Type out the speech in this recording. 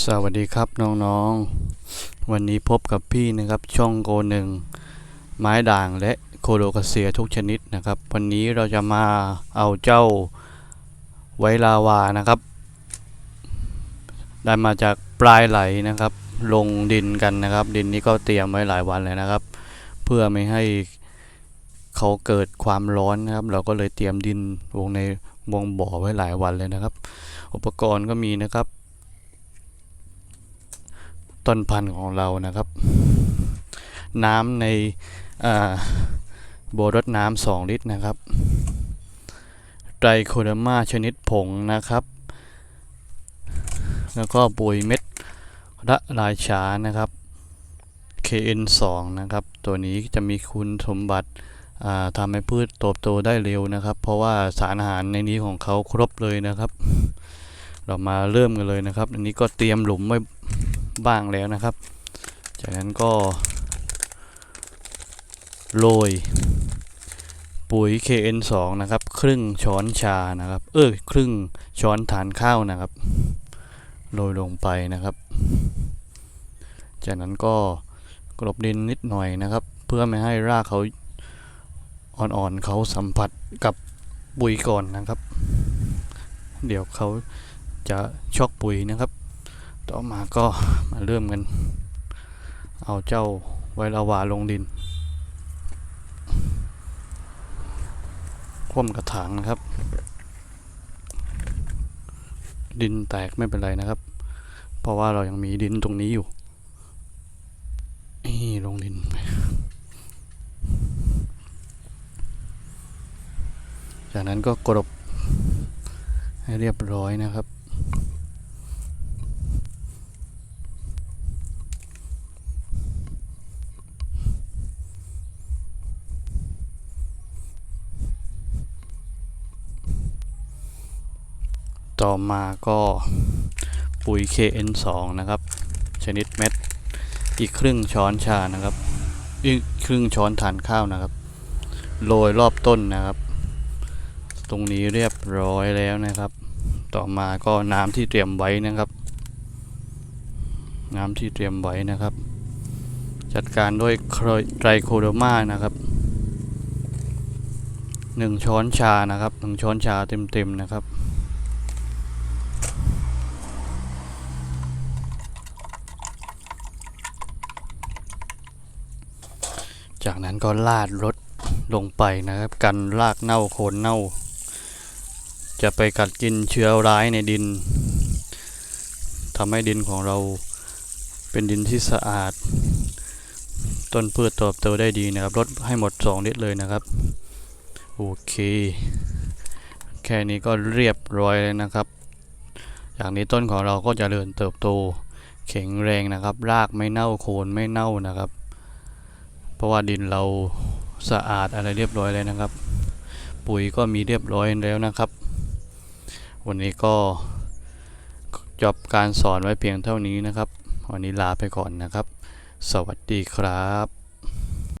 สวัสดีครับน้องๆ วันนี้พบกับพี่นะครับช่องโกหนึ่งไม้ด่างและโคโลกาเซียทุกชนิดนะครับ วันนี้เราจะมาเอาเจ้าไวลาวานะครับ ได้มาจากปลายไหลนะครับ ลงดินกันนะครับ ดินนี้ก็เตรียมไว้หลายวันเลยนะครับ เพื่อไม่ให้เขาเกิดความร้อนนะครับ เราก็เลยเตรียมดินลงในวงบ่อไว้หลายวันเลยนะครับ อุปกรณ์ก็มีนะครับ ต้นพันธุ์ของเรานะครับ น้ำในอ่าโบรดน้ำสองลิตรนะครับไตรโคเดอร์มาชนิดผงนะครับ แล้วก็ปุ๋ยเม็ดละลายช้านะครับ KN2 นะครับ ตัวนี้จะมีคุณสมบัติทำให้พืชโตโตได้เร็วนะครับ เพราะว่าสารอาหารในนี้ของเขาครบเลยนะครับ เรามาเริ่มกันเลยนะครับ อันนี้ก็เตรียมหลุมไว้ บ้างแล้วนะครับ จากนั้นก็โรยปุ๋ย KN2 นะครับ ครึ่งช้อนชานะครับ เออครึ่งช้อนฐานข้าวนะครับโรยลงไปนะครับ จากนั้นก็กลบดินนิดหน่อยนะครับ เพื่อไม่ให้รากเขาอ่อนๆเขาสัมผัสกับปุ๋ยก่อนนะครับ เดี๋ยวเขาจะช็อกปุ๋ยนะครับ ต่อมาก็มาเริ่มกัน เอาเจ้าไวลาวาลงดินคว่ำกระถางนะครับ ดินแตกไม่เป็นไรนะครับ เพราะว่าเรายังมีดินตรงนี้อยู่นี่ลงดินไปจากนั้นก็กรบให้เรียบร้อยนะครับ ต่อมาก็ปุ๋ย KN2 นะครับ ชนิดเม็ด อีกครึ่งช้อนชานะครับ อีกครึ่งช้อนทานข้าวนะครับ โรยรอบต้นนะครับ ตรงนี้เรียบร้อยแล้วนะครับ ต่อมาก็น้ำที่เตรียมไว้นะครับ น้ำที่เตรียมไว้นะครับ จัดการด้วยไตรโคโดมานะครับหนึ่งช้อนชานะครับหนึ่งช้อนชาเต็มๆนะครับ จากนั้นก็ลาดรถลงไปนะครับ กันรากเน่าโคนเน่า จะไปกัดกินเชื้อร้ายในดินทำให้ดินของเราเป็นดินที่สะอาด ต้นพืชเติบโตได้ดีนะครับลดให้หมด 2 ลิตรเลยนะครับ โอเค แค่นี้ก็เรียบร้อยเลยนะครับจากนี้ต้นของเราก็จเจริญเติบโตแข็งแรงนะครับ รากไม่เน่าโคนไม่เน่านะครับ ราะว่าดินเราสะอาดอะไรเรียบร้อยเลยนะครับ ปุ๋ยก็มีเรียบร้อยแล้วนะครับ วันนี้ก็จบการสอนไว้เพียงเท่านี้นะครับ วันนี้ลาไปก่อนนะครับ สวัสดีครับ